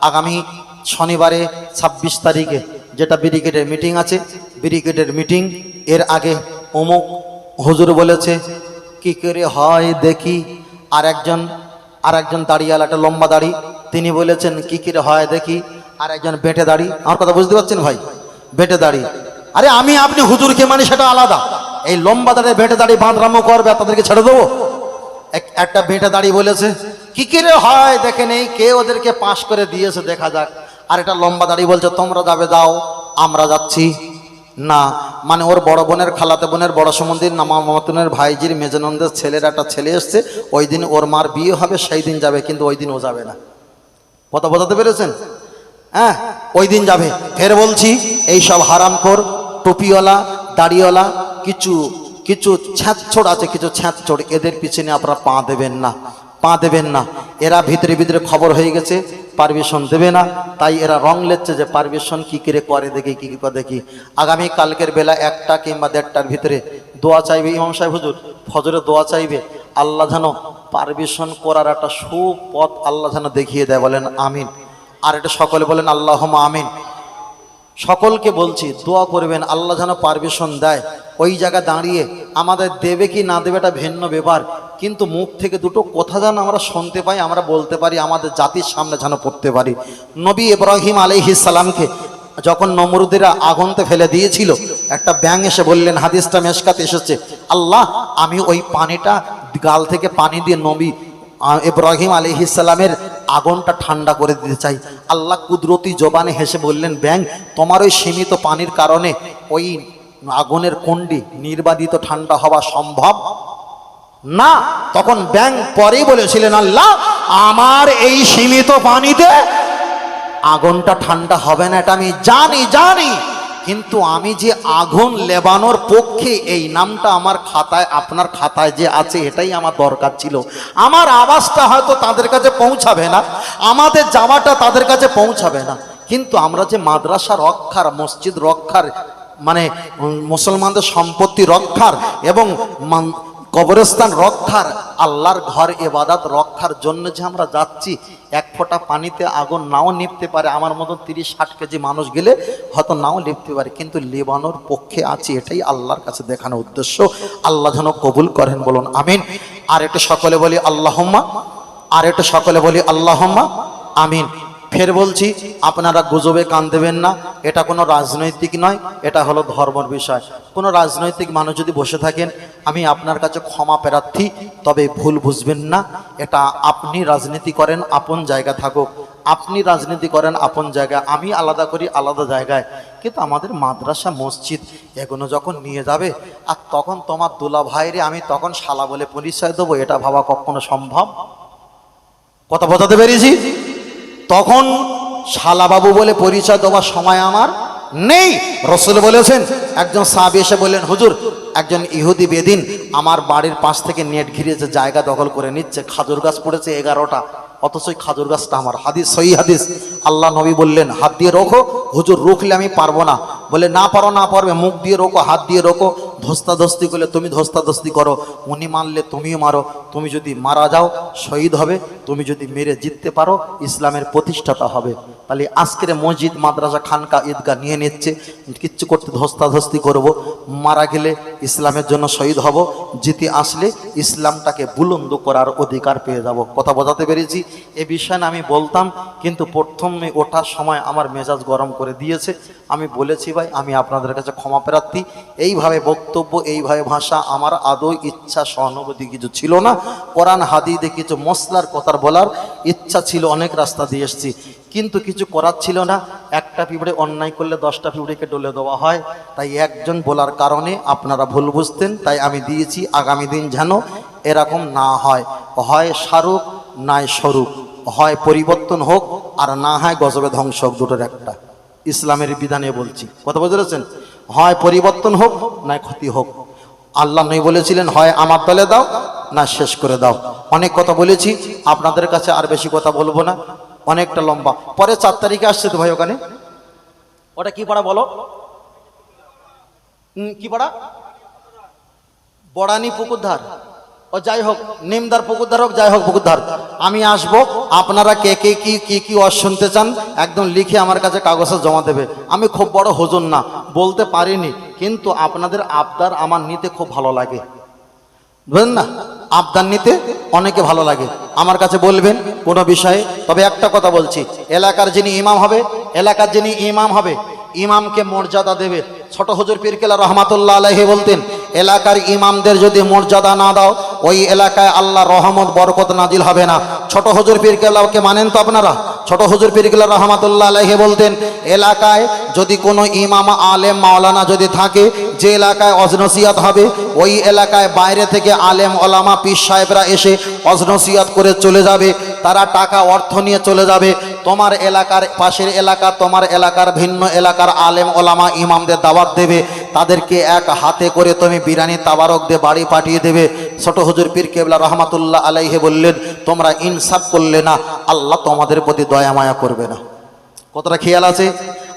আগামী শনিবারে ছাব্বিশ তারিখে যেটা ব্রিগেডের মিটিং আছে ব্রিগেডের মিটিং, এর আগে অমুক হুজুর বলেছে, কি করে হয় দেখি? আর একজন আর একজন দাড়িয়াল, একটা লম্বা দাড়ি, তিনি বলেছেন, কি করে হয় দেখি? আর একজন বেঁটে দাড়ি, আমার কথা বুঝতে পারছেন ভাই? বেঁটে দাড়ি। আরে আমি, আপনি হুজুরকে মানে সেটা আলাদা। এই লম্বা দাড়ি বেটে দাড়ি বাঁধরামো করবে তাদেরকে ছেড়ে দেবো? এক- একটা বেঁটে দাঁড়িয়ে বলেছে কি কিরে হয়? দেখে নেই কে ওদেরকে পাশ করে দিয়েছে, দেখা যাক। আর এটা লম্বা দাঁড়িয়ে বলছে, তোমরা যাবে দাও আমরা যাচ্ছি। না মানে ওর বড় বোনের খালাতে বোনের, বড় সম্বন্ধীর নামা মামাতুনের ভাইজির মেজনন্দের ছেলের একটা ছেলে এসছে। ওই দিন ওর মার বিয়ে হবে, সেই দিন যাবে, কিন্তু ওই দিন ও যাবে না। কথা বোঝাতে পেরেছেন? হ্যাঁ ওই দিন যাবে। ফের বলছি, এই সব হারামখোর টুপিওয়ালা, দাড়িওয়ালা, কিছু কিছু ছ্যাঁচড় আছে, কিছু ছ্যাঁচড় এদের পিছনে আপনারা পা দেবেন না। পা দেবেন না। এরা ভিতরে ভিতরে খবর হয়ে গেছে, পারমিশন দেবে না। তাই এরা রং লেচ্ছে যে পারমিশন কি করে করে, দেখি, কি কী করে দেখি। আগামী কালকের বেলা একটা কিংবা দেড়টার ভিতরে দোয়া চাইবে ইমাম সাহেব হুজুর? ফজরে দোয়া চাইবে? আল্লাহ যেন পারমিশন করার একটা সুপথ আল্লাহ যেন দেখিয়ে দেয়, বলেন আমিন। আর এটা সকলে বলেন আল্লাহ আমিন। সকলকে বলছি, দোয়া করবেন, আল্লাহ যেন পারমিশন দেয়। ওই জায়গা দাঁড়িয়ে আমাদের দেবে কি না দেবে এটা ভিন্ন ব্যাপার। কিন্তু মুখ থেকে দুটো কথা যেন আমরা শুনতে পাই, আমরা বলতে পারি, আমাদের জাতির সামনে যেন পড়তে পারি। নবী ইব্রাহিম সালামকে যখন নমরুদেরা আগুনতে ফেলে দিয়েছিল, একটা ব্যাং এসে বললেন, হাদিসটা মেশকাতে এসেছে। আল্লাহ, আমি ওই পানিটা গাল থেকে পানি দিয়ে নবী ইব্রাহিম আলিহিসাল্লামের আগুনটা ঠান্ডা করে দিতে চাই। আল্লাহ কুদরতি জবানে হেসে বললেন ব্যাং তোমার ওই সীমিত পানির কারণে ওই আগুনের কুণ্ডি নির্বাদিত ঠান্ডা হওয়া সম্ভব? না, তখন ব্যাং পরেই বলেছিলেন, আল্লাহ, আমার এই সীমিত পানিতে আগুনটা ঠান্ডা হবে না, এটা আমি জানি জানি, কিন্তু আমি যে আগুন লেবানোর পক্ষে এই নামটা আমার খাতায়, আপনার খাতায় যে আছে, এটাই আমার দরকার ছিল। আমার আওয়াজটা হয়তো তাদের কাছে পৌঁছাবে না, আমাদের যাওয়াটা তাদের কাছে পৌঁছাবে না, কিন্তু আমরা যে মাদ্রাসা রক্ষার, মসজিদ রক্ষার মানে মুসলমানদের সম্পত্তি রক্ষার এবং কবরস্থান রক্ষার, আল্লাহর ঘর এবাদাত রক্ষার জন্য যে আমরা যাচ্ছি, এক ফোঁটা পানিতে আগুন নাও নিপতে পারে, আমার মতো তিরিশ ষাট কেজি মানুষ গেলে হয়তো নাও লিপতে পারে, কিন্তু লেবানোর পক্ষে আছি, এটাই আল্লাহর কাছে দেখানো উদ্দেশ্য। আল্লাহ যেন কবুল করেন বলুন, আমিন। আর একটু সকলে বলি আল্লাহম্মা, আর একটু সকলে বলি আল্লাহম্মা, আমিন। ফের বলছি, আপনারা গুজবে কান দেবেন না, এটা কোনো রাজনৈতিক নয়, এটা হলো ধর্মর বিষয়। কোনো রাজনৈতিক মানুষ যদি বসে থাকেন, আমি আপনার কাছে ক্ষমা প্রার্থী, তবে ভুল বুঝবেন না, এটা আপনি রাজনীতি করেন, আপন জায়গা থাকুক। আপনি রাজনীতি করেন, আপন জায়গায়, আমি আলাদা করি, আলাদা জায়গায়। কিন্তু আমাদের মাদ্রাসা, মসজিদ, এগুলো যখন নিয়ে যাবে, আর তখন তোমার দুলা ভাইরে আমি তখন শালা বলে পরিচয় দেবো, এটা ভাবা কখনো সম্ভব? কথা বোঝাতে পেরেছি? তখন শালাবাবু বলে, পরিচয় দেওয়ার সময় আমার নেই। রসুল বলেছেন, একজন সাহাবি এসে বললেন, হুজুর, একজন ইহুদি বেদিন আমার বাড়ির পাশ থেকে নেট ঘিরেছে জায়গা দখল করে নিচ্ছে, খাজুর গাছ পড়েছে এগারোটা, অথচ খাজুর গাছটা আমার হাদিস সই হাদিস। আল্লাহ নবী বললেন, হাত দিয়ে রোখো, হুজুর, রুখলে আমি পারব না। বলে, না পারো, না পারবে, মুখ দিয়ে রোকো হাত দিয়ে রোকো ধস্তাধস্তি করলে তুমি ধস্তাধস্তি করো, উনি মানলে তুমিও মারো, তুমি যদি মারা যাও, শহীদ হবে, তুমি যদি মেরে জিততে পারো, ইসলামের প্রতিষ্ঠাতা হবে। তাহলে আজকের মসজিদ, মাদ্রাসা, খানকা, ঈদগাহ নিয়ে নিচ্ছে, কিচ্ছু করতে ধস্তাধস্তি করব, মারা গেলে ইসলামের জন্য শহীদ হব, জিতে আসলে ইসলামটাকে বুলন্দ করার অধিকার পেয়ে যাব। কথা বোঝাতে পেরেছি? এ বিষয়ে আমি বলতাম, কিন্তু প্রথমে ওঠার সময় আমার মেজাজ গরম করে দিয়েছে। আমি বলেছি, ভাই, আমি আপনাদের কাছে ক্ষমা প্রার্থী। এইভাবে বক্তব্য এইভাবে ভাষা, আমার আদৌ ইচ্ছা সহানুভূতি কিছু ছিল না। কোরআন হাদিদে কিছু মশলার কথার বলার ইচ্ছা ছিল, অনেক রাস্তা দিয়ে এসেছি। কিন্তু কিছু করার ছিল না। একটা পিঁপড়ে অন্যায় করলে দশটা পিঁপড়েকে ডলে দেওয়া হয়। তাই একজন বলার কারণে আপনারা ভুল বুঝতেন, তাই আমি দিয়েছি, আগামী দিন যেন এরকম না হয়। হয় শাহরুখ নাই স্বরূপ হয় পরিবর্তন হোক, আর না হয় গজবে ধ্বংস হোক, দুটোর একটা। ইসলামের বিধানে বলছি। কথা বুঝতে পেরেছেন? হয় পরিবর্তন হোক না ক্ষতি হোক। আল্লাহ নই বলেছিলেন, হয় আমার দলে দাও, না শেষ করে দাও। অনেক কথা বলেছি, আপনাদের কাছে আর বেশি কথা বলব না। অনেকটা লম্বা। পরে চার তারিখে আসছে তো ভাই ওখানে? ওটা কি পাড়া বলো? কি পাড়া? বড়ানি পুকুরধার। ও যাই হোক, নিমদার পুকুরধার হোক, যাই হোক পুকুরধার আমি আসব, আপনারা কে কে কি কি কি ওয়াজ শুনতে চান, একদম লিখে আমার কাছে কাগজে জমা দেবে। আমি খুব বড় হুজুর না, বলতে পারিনি, কিন্তু আপনাদের আবদার আমার নিতে খুব ভালো লাগে। বুঝলেন না? আবদার নিতে অনেকে ভালো লাগে। আমার কাছে বলবেন কোনো বিষয়ে, তবে একটা কথা বলছি, এলাকার যিনি ইমাম হবে, এলাকার যিনি ইমাম হবে, ইমামকে মর্যাদা দেবে। ছোট হুজুর পীরকেলা রহমাতুল্লাহ আলাইহি বলতেন, এলাকার ইমামদের যদি মর্যাদা না দাও ওই এলাকায় আল্লাহ রহমত, বরকত নাজিল হবে না। ছোট হুজুর পীরকেলাকে মানেন তো আপনারা? ছোট হুজুর পীরকেলা রহমাতুল্লাহ আলাইহি বলতেন, এলাকায় যদি কোনো ইমাম, আলেম, মাওলানা যদি থাকে, যে এলাকায় অজনসিয়াত হবে, ওই এলাকায় বাইরে থেকে আলেম, ওলামা, পীর সাহেবরা এসে অজনসিয়াত করে চলে যাবে, তারা টাকা, অর্থ নিয়ে চলে যাবে। তোমার এলাকার পাশের এলাকা, তোমার এলাকার ভিন্ন এলাকার আলেম, ওলামা, ইমামদের দাওয়াত দেবে। তাদেরকে এক হাতে করে তুমি বিরানি তাবারক দিয়ে বাড়ি পাঠিয়ে দেবে। ছোট হুজুর পীর কেবলা রহমাতুল্লাহ আলাইহে বললেন, তোমরা ইনসাফ করলে না, আল্লাহ তোমাদের প্রতি দয়া মায়া করবে না। কতটা খেয়াল আছে?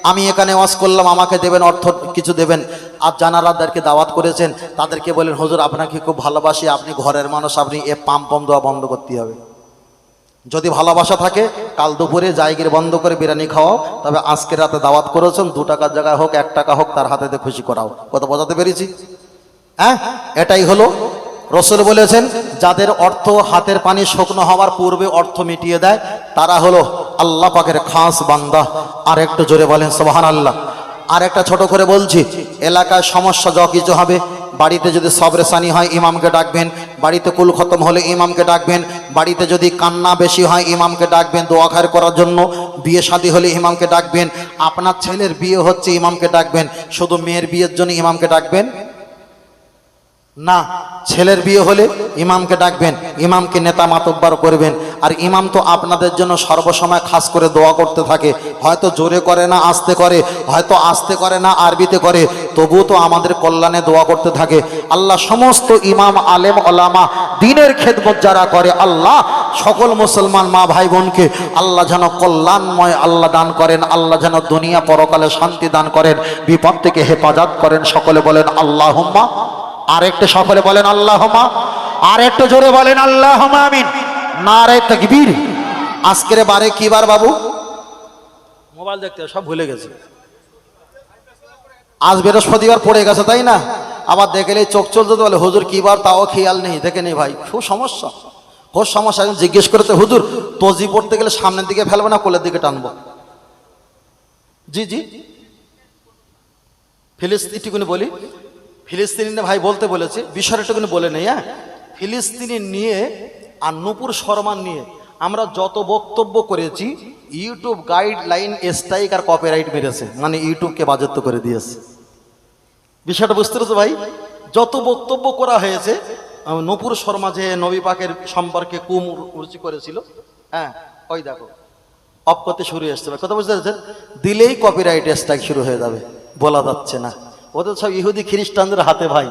আমি এখানে ওয়াজ করলাম, আমাকে দেবেন অর্থ কিছু দেবেন। আর জানারাদেরকে দাওয়াত করেছেন, তাদেরকে বলেন হুজুর, আপনাকে খুব ভালোবাসি, আপনি ঘরের মানুষ, আপনি এ পাম্প পম দেওয়া বন্ধ করতে হবে। যদি ভালোবাসা থাকে, কাল দুপুরে জায়গির বন্ধ করে বিরিয়ানি খাওয়াও। তবে আজকে রাতে দাওয়াত করেছেন, দু টাকার জায়গায় হোক, এক টাকা হোক, তার হাতে খুশি করাও। কত বোঝাতে পেরেছি? হ্যাঁ? এটাই হলো। রসুল বলেছেন, যাদের অর্থ হাতের পানি শুকনো হওয়ার পূর্বে অর্থ মিটিয়ে দেয়, তারা হলো আল্লাহ পাকের খাস বান্দা। আর একটু জোরে বলেন সোহান আল্লাহ আর একটা ছোট করে বলছি, এলাকায় সমস্যা যা কিছু হবে বাড়িতে যদি সবরেসানি হয়, ইমামকে ডাকবেন। বাড়িতে কুল খতম হলে ইমামকে ডাকবেন। বাড়িতে যদি কান্না বেশি হয়, ইমামকে ডাকবেন দোয়া খায়ের করার জন্য। বিয়ে শাদী হলে ইমামকে ডাকবেন। আপনার ছেলের বিয়ে হচ্ছে, ইমামকে ডাকবেন। শুধু মেয়ের বিয়ের জন্য ইমামকে ডাকবেন? না, ছেলের বিয়ে হলে ইমামকে ডাকবেন, ইমামকে নেতা মাতব্বার করবেন। আর ইমাম তো আপনাদের জন্য সর্বসময় খাস করে দোয়া করতে থাকে। হয়তো জোরে করে না, আস্তে করে, হয়তো আস্তে করে না, আরবিতে করে। তবুও তো আমাদের কল্যাণে দোয়া করতে থাকে। আল্লাহ সমস্ত ইমাম, আলেম, ওলামা, দিনের খেদমত যারা করে, আল্লাহ সকল মুসলমান মা ভাই বোনকে আল্লাহ যেন কল্যাণময় আল্লাহ দান করেন, আল্লাহ যেন দুনিয়া পরকালে শান্তি দান করেন, বিপদ থেকে হেফাজত করেন। সকলে বলেন আল্লাহ আর একটু সকলে বলেন আল্লাহমা আর একটু জোরে বলেন আল্লাহ আমিন। নারে তকবীর। আজকের বারে কি বার বাবু? মোবাইল দেখতে সব ভুলে গেছে। আজ বৃহস্পতিবার পড়ে গেছে তাই না? আবার দেখলে চোখ চলতে বলে হুজুর কি বার তাও খেয়াল নেই দেখে নেই ভাই। খুব সমস্যা। খুব সমস্যা জিজ্ঞেস করতে হুজুর তজি পড়তে গেলে সামনের দিকে ফেলব না কোলের দিকে টানবো? জি জি। ফিলিস্তিনটুকুনি বলি। ফিলিস্তিনি ভাই বলতে বলেছে বিষয়টাটুকুনি বলে নেই হ্যাঁ? ফিলিস্তিনি নিয়ে আর নুপুর শর্মা নিয়ে আমরা যত বক্তব্য করেছি, ইউটিউব গাইডলাইন স্ট্রাইক আর কপিরাইট মেরেছে মানে ইউটিউবকে বাজেত্ব করে দিয়েছে। বিষয়টা বুঝতে পেরেছ ভাই? যত বক্তব্য করা হয়েছে নূপুর শর্মা যে নবী পাকের সম্পর্কে কুমুরচি করেছিল হ্যাঁ? ওই দেখো, অফ করতে শুরু আসছে ভাই। কথা বুঝতে পেরেছেন? দিলেই কপিরাইট স্ট্রাইক শুরু হয়ে যাবে, বলা যাচ্ছে না। ওদের সব ইহুদি খ্রিস্টানদের হাতে ভাই,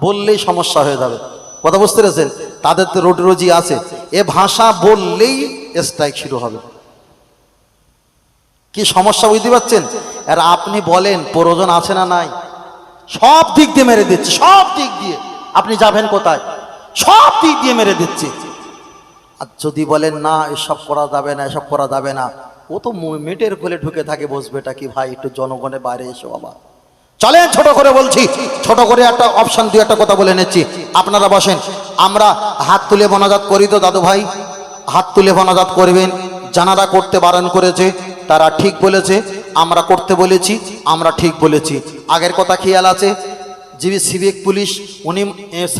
বললেই সমস্যা হয়ে যাবে। কথা বুঝতে পেরেছেন? তাদের তো রোটি রুজি আছে। এ ভাষা বললেই স্ট্রাইক শুরু হবে। কি সমস্যা বুঝতে পারছেন? আর আপনি বলেন, প্রয়োজন আছে না নাই? সব দিক দিয়ে মেরে দিচ্ছে, সব দিক দিয়ে। আপনি যাবেন কোথায়? সব দিক দিয়ে মেরে দিচ্ছে। আর যদি বলেন, না, এসব করা যাবে না, এসব করা যাবে না। ও তো মেটের কোলে ঢুকে থাকে, বসবেটা কি ভাই? একটু জনগণের বাইরে এসো বাবা। চলেন, ছোট করে বলছি। ছোট করে একটা অপশন দিয়ে একটা কথা বলে নিচ্ছি। আপনারা বসেন। আমরা হাত তুলে বনাজাত করি তো, দাদু ভাই। হাত তুলে বনাজাত করবেন। জানারা করতে বারণ করেছে, তারা ঠিক বলেছে। আমরা করতে বলেছি, আমরা ঠিক বলেছি। আগের কথা খেয়াল আছে? জিবি সিভিক পুলিশ, উনি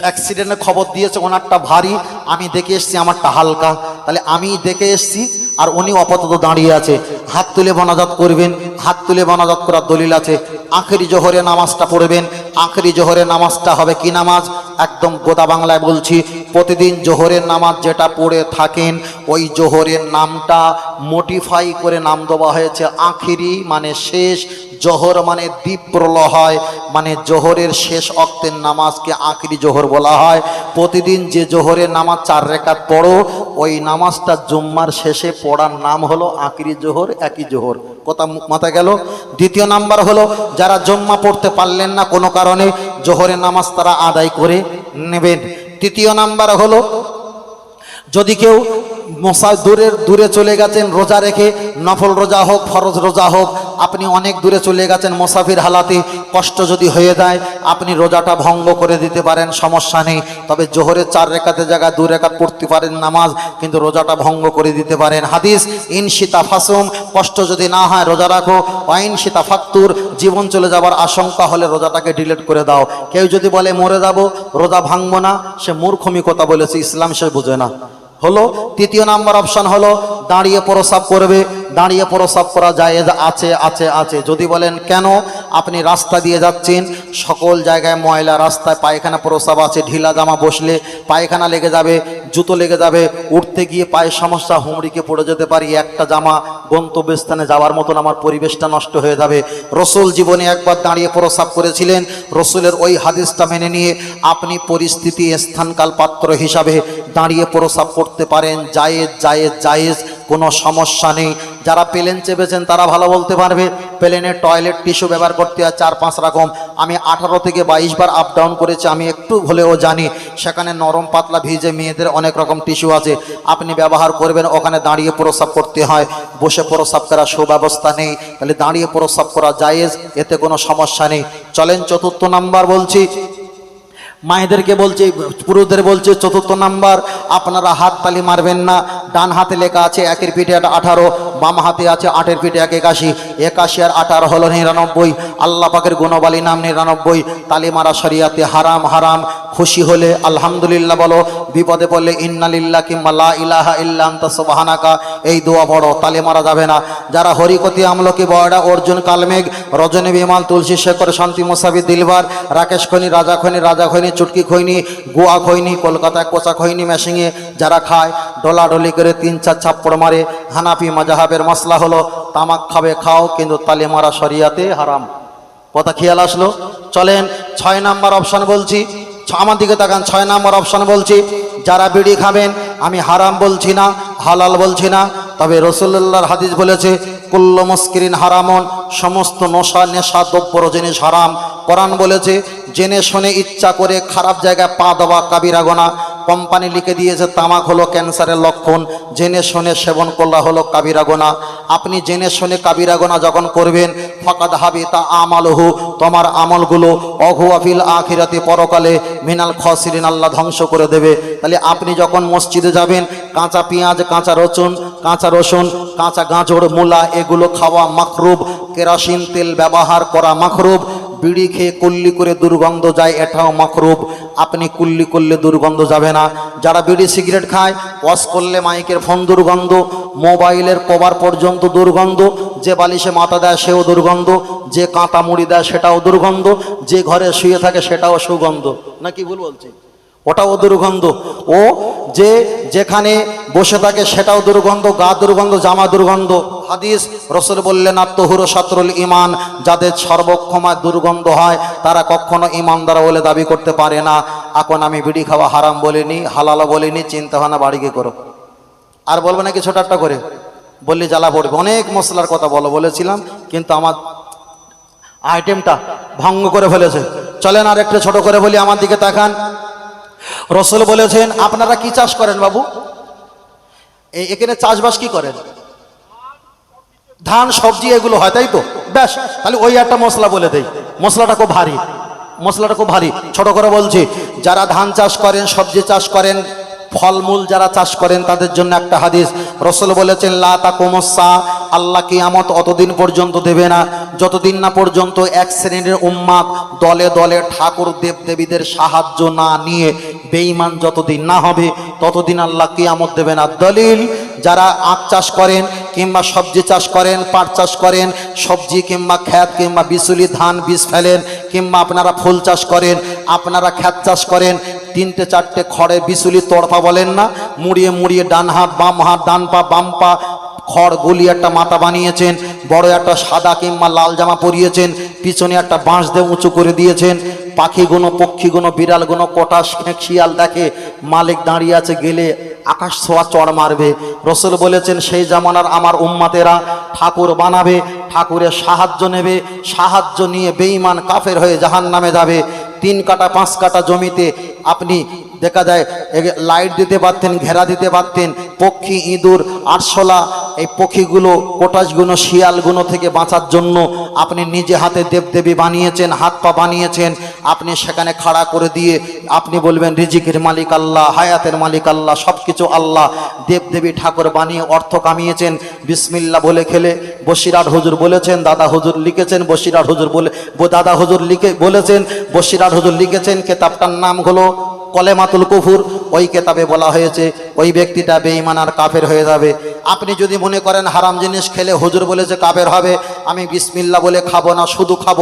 অ্যাক্সিডেন্টের খবর দিয়েছে, ওনারটা ভারী, আমি দেখে এসছি আমারটা হালকা। তাহলে আমি দেখে এসছি আর উনি আপাতত দাঁড়িয়ে আছে। হাত তুলে বনাজাত করবেন, হাত তুলে বনাজাত করার দলিল আছে। আখেরি জোহরে নামাজটা পড়বেন, আখেরি জোহরে নামাজটা হবে কি নামাজ? একদম গোদা বাংলায় বলছি প্রতিদিন জোহরের নামাজ যেটা পড়ে থাকেন, ওই জোহরের নামটা মোটিফাই করে নাম দেওয়া হয়েছে আখেরি মানে শেষ, জোহর মানে দ্বীপ প্রলয় মানে জোহরের শেষ অক্তের নামাজকে আখরি জোহর বলা হয়। প্রতিদিন যে জোহরের নামাজ চার রেখাত পড়ো, ওই নামাজটা জুম্মার শেষে পড়ার নাম হলো আখরি জোহর, একই জোহর। কথা মাথা গেল? দ্বিতীয় নাম্বার হলো, যারা জম্মা পড়তে পারলেন না কোনো কারণে, জোহরের নামাজ তারা আদায় করে নেবেন। তৃতীয় নাম্বার হলো যদি কেউ মশা দূরের, দূরে চলে গেছেন, রোজা রেখে নফল রোজা হোক, ফরজ রোজা হোক, আপনি অনেক দূরে চলে গেছেন মোসাফির হালাতে, কষ্ট যদি হয়ে যায়, আপনি রোজাটা ভঙ্গ করে দিতে পারেন, সমস্যা নেই। তবে জোহরের চার রেখাতে জায়গায় দু রেখাত পড়তে পারেন নামাজ, কিন্তু রোজাটা ভঙ্গ করে দিতে পারেন। হাদিস, ইন সীতা ফাসুম, কষ্ট যদি না হয়, রোজা রাখো। ওয়াইন সীতা ফাক্তুর, জীবন চলে যাবার আশঙ্কা হলে রোজাটাকে ডিলিট করে দাও। কেউ যদি বলে, মরে যাব, রোজা ভাঙবো না, সে মূর্খমি কথা বলেছে, ইসলাম সে বোঝে না। হলো, তৃতীয় নাম্বার অপশন হলো, দাঁড়িয়ে প্রসাব করবে। দাঁড়িয়ে প্রসাব করা যায় আছে আছে আছে। যদি বলেন কেন, আপনি রাস্তা দিয়ে যাচ্ছেন, সকল জায়গায় ময়লা, রাস্তায় পায়খানা প্রসাব আছে, ঢিলা জামা বসলে পায়খানা লেগে যাবে জুতো লেগে যাবে, উঠতে গিয়ে পায়ের সমস্যা, হুমড়িকে পড়ে যেতে পারি, একটা জামা গন্তব্যস্থানে যাওয়ার মতন আমার পরিবেশটা নষ্ট হয়ে যাবে। রসুল জীবনে একবার দাঁড়িয়ে প্রসাব করেছিলেন, রসুলের ওই হাদিসটা মেনে নিয়ে আপনি পরিস্থিতি, স্থানকাল পাত্র হিসাবে দাঁড়িয়ে প্রসাব করতে পারেন, জায়েজ জায়েজ জায়েজ, কোনো সমস্যা নেই। যারা প্লেন চেপেছেন, তারা ভালো বলতে পারবে। প্লেনের টয়লেট, টিস্যু ব্যবহার করতে হয় চার পাঁচ রকম। আমি আঠারো থেকে বাইশ বার আপ ডাউন করেছি, আমি একটু হলেও জানি। সেখানে নরম পাতলা ভিজে মেয়েদের অনেক রকম টিস্যু আছে। আপনি ব্যবহার করবেন, ওখানে দাঁড়িয়ে প্রসাব করতে হয়। বসে প্রসাব করার সুব্যবস্থা নেই। তাহলে দাঁড়িয়ে প্রসাব করা জায়েজ, এতে কোনো সমস্যা নেই। চলেন চতুর্থ নাম্বার বলছি। মায়েদেরকে বলছে, পুরুষদের বলছে, চতুর্থ নাম্বার, আপনারা হাত তালি মারবেন না। ডান হাতে লেখা আছে, একের পিঠে আঠারো, বাম হাতে আছে আটের পিঠে এক একাশি। একাশি আর আঠারো হলো নিরানব্বই। আল্লাহ পাকের গুণবালী নাম নিরানব্বই। তালি মারা শরিয়াতে হারাম হারাম। খুশি হলে আলহামদুলিল্লাহ বলো। বিপদে পড়লে ইন্নালিল্লাহ কিংবা লা ইলাহা ইল্লা আনতা সুবহানাকা। এই দোয়া পড়ো, তালে মারা যাবে না। যারা হরিকতি আমলকি বয়ডা অর্জুন কালমেঘ, রজনী বিমাল, তুলসী শেখর, শান্তি মোসাবি দিলবার, রাকেশ খনি, রাজা খনি, রাজা খৈনি চুটকি খৈনি গোয়া খৈনি কলকাতায় কোচা খৈনি মেশিংয়ে যারা খায়, ডলাডলি করে তিন চার ছাপ্পড় মারে, হানাফি মাজাহাবের মশলা হলো, তামাক খাবে, খাও, কিন্তু তালে মারা শরিয়াতে হারাম। কথা খেয়াল আসলো? চলেন, ছয় নাম্বার অপশান বলছি। আমার দিকে তাকান, ছয় নাম্বার অপশান বলছি। যারা বিড়ি খাবেন আমি হারাম বলছি না, হালাল বলছি না, তবে রসুল্লাহর হাদিস বলেছে, কুল্ল মুস্কিরিন হারামন, সমস্ত নশা, নেশা দ্রব্য জিনিস হারাম। কোরআন বলেছে, জেনে শুনে ইচ্ছা করে খারাপ জায়গায় পা দেওয়া কাবিরা গোনা কোম্পানি লিখে দিয়েছে, তামাক হলো ক্যান্সারের লক্ষণ। জেনে শুনে সেবন করলা হলো কাবিরা গোনা আপনি জেনে শুনে কাবিরা গোনা যখন করবেন, ফকাদ হাবি তা আমালহু, তোমার আমলগুলো অঘুয়াফিল আখিরাতে পরকালে মিনাল খসিরিন, আল্লাহ ধ্বংস করে দেবে। তাহলে আপনি যখন মসজিদে যাবেন, কাঁচা পেঁয়াজ, কাঁচা রসুন কাঁচা রসুন, কাঁচা গাজর, মূলা, এগুলো খাওয়া মাখরুব। কেরাসিন তেল ব্যবহার করা মাখরুব। বিড়ি খেয়ে কুল্লি করে দুর্গন্ধ যায়, এটাও মাখরুব আপনি কুল্লি করলে দুর্গন্ধ যাবে না। যারা বিড়ি সিগারেট খায়, ওয়াশ করলে মাইকের ফোন দুর্গন্ধ, মোবাইলের কভার পর্যন্ত দুর্গন্ধ, যে বালিশে মাথা দেয় সেও দুর্গন্ধ, যে কাঁটা মুড়ি দেয় সেটাও দুর্গন্ধ, যে ঘরে শুয়ে থাকে সেটাও সুগন্ধ। নাকি ভুল বলছি? ওটাও দুর্গন্ধ। ও যে যেখানে বসে থাকে সেটাও দুর্গন্ধ, গা দুর্গন্ধ, জামা দুর্গন্ধ। হাদিস, রসুল বললেন আত্মহুর সাতরুল ইমান যাদের সর্বক্ষমায় দুর্গন্ধ হয়, তারা কখনো ইমানদার বলে দাবি করতে পারে না। এখন আমি বিড়ি খাওয়া হারাম বলিনি হালালা বলিনি চিন্তা ভাবনা বাড়িকে করো। আর বলব নাকি ছোট একটা করে? বললি, জ্বালা পড়বে। অনেক মশলার কথা বলো, বলেছিলাম, কিন্তু আমার আইটেমটা ভঙ্গ করে ফেলেছে। চলেন আর একটু ছোট করে বলি, আমার দিকে তাকান। রসুল বলেছেন, আপনারা কি চাষ করেন বাবু? এখানে চাষবাস কি করেন? ধান, সবজি এগুলো হয়, তাই তো? ব্যাস, তাহলে ওই একটা মশলা বলে দেই। মশলাটা খুব ভারী। মশলাটা খুব ভারী। ছোট করে বলছি, যারা ধান চাষ করেন, সবজি চাষ করেন, ফলমূল যারা চাষ করেন, তাদের জন্য একটা হাদিস। রসুল বলেছেন, লা তাকুমুসা আল্লাহ কিয়ামত অতদিন পর্যন্ত দেবে না। যতদিন না পর্যন্ত এক শ্রেণির উম্মাদ দলে দলে ঠাকুর দেব দেবীদের সাহায্য না নিয়ে বেঈমান যতদিন না হবে, ততদিন আল্লাহ কিয়ামত দেবে না। দলিল, যারা আখ চাষ করেন কিংবা সবজি চাষ করেন, পাট চাষ করেন, সবজি কিংবা খ্যাত কিংবা বিচুলি, ধান, বীজ ফেলেন, কিংবা আপনারা ফুল চাষ করেন, আপনারা খ্যাত চাষ করেন, তিনটে চারটে খড়ে বিচুলি তড়পা বলেন না, মুড়িয়ে মুড়িয়ে ডান হাত, বাম হাত, ডান পা, বাম পা, খড় গুলি একটা মাথা বানিয়েছেন, বড় একটা সাদা কিংবা লাল জামা পরিয়েছেন, পিছনে একটা বাঁশ দিয়ে উঁচু করে দিয়েছেন পাখিগুলো পক্ষীগুলো বিড়ালগুলো কটাস শিয়াল দেখে মালিক দাঁড়িয়ে আছে, গেলে আকাশ ছোঁয়া চড় মারবে। রসুল বলেছেন, সেই জামানার আমার উম্মাতেরা ঠাকুর বানাবে, ঠাকুরের সাহায্য নেবে, সাহায্য নিয়ে বেঈমান কাফের হয়ে জাহান নামে যাবে। তিন কাটা, পাঁচ কাটা জমিতে আপনি দেখা যায় লাইট দিতে পারতেন, ঘেরা দিতে পারতেন, পক্ষী ইঁদুর, আরশোলা, এই পক্ষীগুলো কোটাসগুলো শিয়ালগুলো থেকে বাঁচার জন্য আপনি নিজে হাতে দেবদেবী বানিয়েছেন, হাত পা বানিয়েছেন, আপনি সেখানে খাড়া করে দিয়ে আপনি বলবেন, রিজিকের মালিক আল্লাহ, হায়াতের মালিক আল্লাহ সব কিছু আল্লাহ, দেবদেবী ঠাকুর বানিয়ে অর্থ কামিয়েছেন। বিসমিল্লা বলে খেলে, বসিরাট হুজুর বলেছেন, দাদা হুজুর লিখেছেন, বসিরাট হুজুর বলে দাদা হুজুর লিখে বলেছেন, বসিরাট হুজুর লিখেছেন, কেতাবটার নাম হলো কলেমাতুল কুফুর। ওই কেতাবে বলা হয়েছে, ওই ব্যক্তিটা বেঈমান আর কাফের হয়ে যাবে। আপনি যদি মনে করেন হারাম জিনিস খেলে হুজুর বলেছে কাফের হবে, আমি বিসমিল্লা বলে খাব না, শুধু খাব।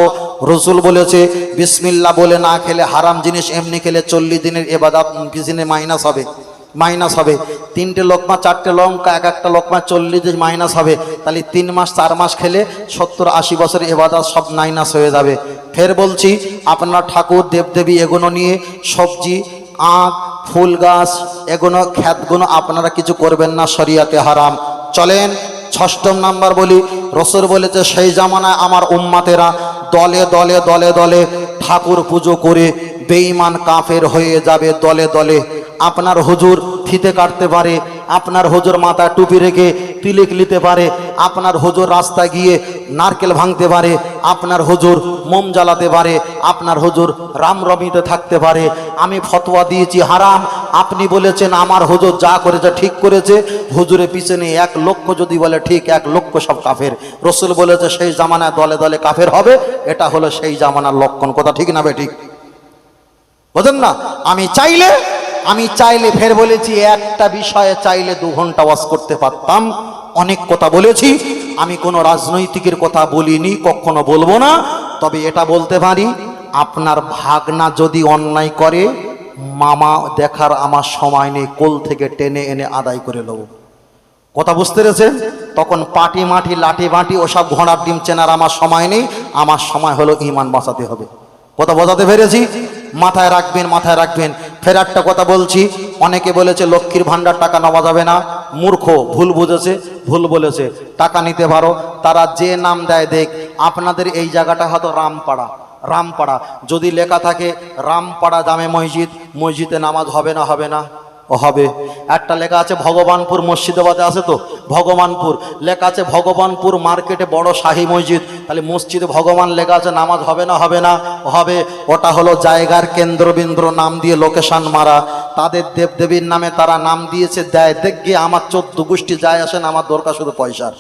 রসুল বলেছে, বিসমিল্লা বলে না খেলে হারাম জিনিস এমনি খেলে চল্লিশ দিনের এবাদাত দিনে মাইনাস হবে। মাইনাস হবে। তিনটে লোকমা, চারটে লঙ্কা, এক একটা লোকমা চল্লিশ মাইনাস হবে। তাহলে তিন মাস, চার মাস খেলে সত্তর আশি বছর এবাদাত সব মাইনাস হয়ে যাবে। ফের বলছি, আপনার ঠাকুর, দেবদেবী এগুলো নিয়ে সবজি, আখ, ফুল গাছ এগুলো খ্যাতগুলো আপনারা কিছু করবেন না, শরিয়াতে হারাম। চলেন, ষষ্ঠম নাম্বার বলি, রসুল বলেছে, সেই জামানায় আমার উম্মাতেরা দলে দলে দলে দলে ঠাকুর পুজো করে বেঈমান কাফের হয়ে যাবে দলে দলে। আপনার হুজুর ফিতে কাটতে পারে আপনার হুজুর মাথায় টুপি রেখে তিলিক নিতে পারে, আপনার হুজুর রাস্তায় গিয়ে নারকেল ভাঙতে পারে, আপনার হুজুর মোম জ্বালাতে পারে, আপনার হুজুর রামরমিতে থাকতে পারে, আমি ফতোয়া দিয়েছি, হারাম, আপনি বলেছেন আমার হুজুর যা করেছে ঠিক করেছে হুজুরের পিছনে এক লক্ষ যদি বলে ঠিক, এক লক্ষ সব কাফের। রসুল বলেছে, সেই জামানায় দলে দলে কাফের হবে, এটা হলো সেই জামানার লক্ষণ, কথা ঠিক না বে ঠিক? বোঝেন না? আমি চাইলে আমি চাইলে ফের বলেছি, একটা বিষয়ে চাইলে দু ঘণ্টা ওয়াজ করতে পারতাম। অনেক কথা বলেছি, আমি কোনো রাজনৈতিকের কথা বলিনি, কখনো বলব না, তবে এটা বলতে পারি, আপনার ভাগনা যদি অন্যায় করে, মামা দেখার আমার সময় নেই, কোল থেকে টেনে এনে আদায় করে নেব কথা বুঝতে পেরেছেন? তখন পাটি মাটি, লাঠি বাটি, ওসব ঘোড়ার ডিম চেনার আমার সময় নেই, আমার সময় হলো ইমান বাঁচাতে হবে। কথা বোঝাতে পেরেছি? মাথায় রাখবেন মাথায় রাখবেন। ফের একটা কথা বলছি, অনেকে বলেছে, লক্ষ্মীর ভাণ্ডার টাকা নেওয়া যাবে না। মূর্খ, ভুল বুঝেছে, ভুল বলেছে। টাকা নিতে পারো, তারা যে নাম দেয়, দেখ, আপনাদের এই জায়গাটা হয়তো রামপাড়া রামপাড়া। যদি লেখা থাকে, রামপাড়া দামে মসজিদ মসজিদে নামাজ হবে না হবে না? হবে। একটা লেখা আছে ভগবানপুর মসজিদাবাদে আছে তো? ভগবানপুর। লেখা আছে ভগবানপুর মার্কেটে বড় শাহী মসজিদ। তাহলে মসজিদে ভগবান লেখা আছে, নামাজ হবে না হবে না? হবে। ওটা হলো জায়গার কেন্দ্রবিন্দ্র নাম দিয়ে লোকেশন মারা। তাদের দেবদেবীর নামে তারা নাম দিয়েছে, দেয়। দেখ গিয়ে আমার চোদ্দ গোষ্ঠী যায় আসেন, আমার দরকার শুধু পয়সার।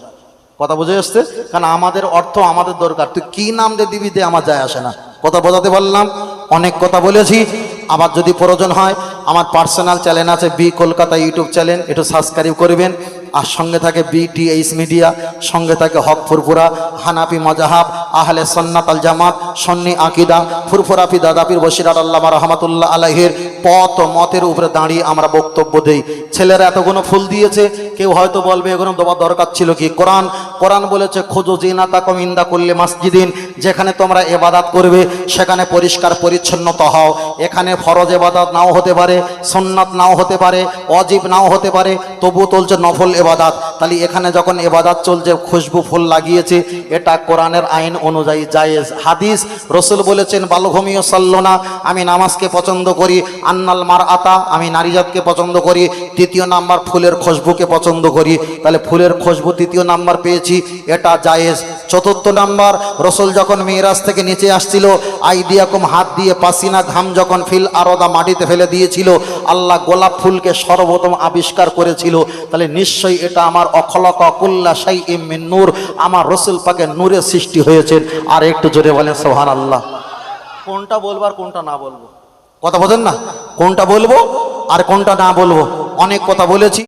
কথা বুঝে আসছে? কারণ আমাদের অর্থ আমাদের দরকার। তুই কি নাম দে দিবি দে, আমার যায় আসে না। কথা বোঝাতে পারলাম? অনেক কথা বলেছি। আবার যদি প্রয়োজন হয়, আমার পার্সোনাল চ্যানেল আছে বি কলকাতা ইউটিউব চ্যানেল একটু সাবস্ক্রাইব করবেন। আর সঙ্গে থাকে বিটিএইচ মিডিয়া সঙ্গে থাকে হক ফুরফুরা, হানাফি মজাহাব, আহলে সন্নাত আল জামাত, সন্নি আকিদা ফুরফুরাফি দাদাপির বসিরাত আল্লাহ রহমাতুল্লাহ আলাহের পথ মতের উপরে দাঁড়িয়ে আমরা বক্তব্য দেই। ছেলেরা এতগুলো ফুল দিয়েছে, কেউ হয়তো বলবে এগুলো দেওয়ার দরকার ছিল কি? কোরআন কোরআন বলেছে খোঁজো জিনা তাকম ইন্দা করলে মাসজিদিন, যেখানে তোমরা এবাদাত করবে, সেখানে পরিষ্কার পরিচ্ছন্নতা হও। এখানে ফরজ এবাদাত নাও হতে পারে সন্ন্যাত নাও হতে পারে অজীব নাও হতে পারে তবু চলছে নফল এবাদাত তাহলে এখানে যখন এবাদাত চলছে, খুশবু ফুল লাগিয়েছে, এটা কোরআনের আইন অনুযায়ী জায়েজ। হাদিস রসুল বলেছেন বালঘমীয় সাল্লনা, আমি নামাজকে পছন্দ করি, আন্নাল মার আতা আমি নারীজাতকে পছন্দ করি, তৃতীয় নাম্বার ফুলের খুশবুকে পছন্দ করি। তাহলে ফুলের খুশবু তৃতীয় নাম্বার পেয়েছি, এটা জায়েজ। চতুর্থ নাম্বার, রসুল যখন মেয়েরাজ থেকে নিচে আসছিল আইডিয়াকুম হাত দিয়ে পাসিনা ঘাম যখন ফিল আরদা মাটিতে ফেলে দিয়েছিল, আল্লাহ গোলাপ ফুলকে সর্বপ্রথম আবিষ্কার করেছিল। তাহলে নিশ্চয়ই এটা আমার অখলক কুল্লা সাই ইমিন নূর। আমার রসুল পাকে নূরের সৃষ্টি হয়েছে। আর একটু জোরে বলেন সোহান আল্লাহ কোনটা বলব আর কোনটা না বলব? কথা বলেন না। কোনটা বলব আর কোনটা না বলব? অনেক কথা বলেছি।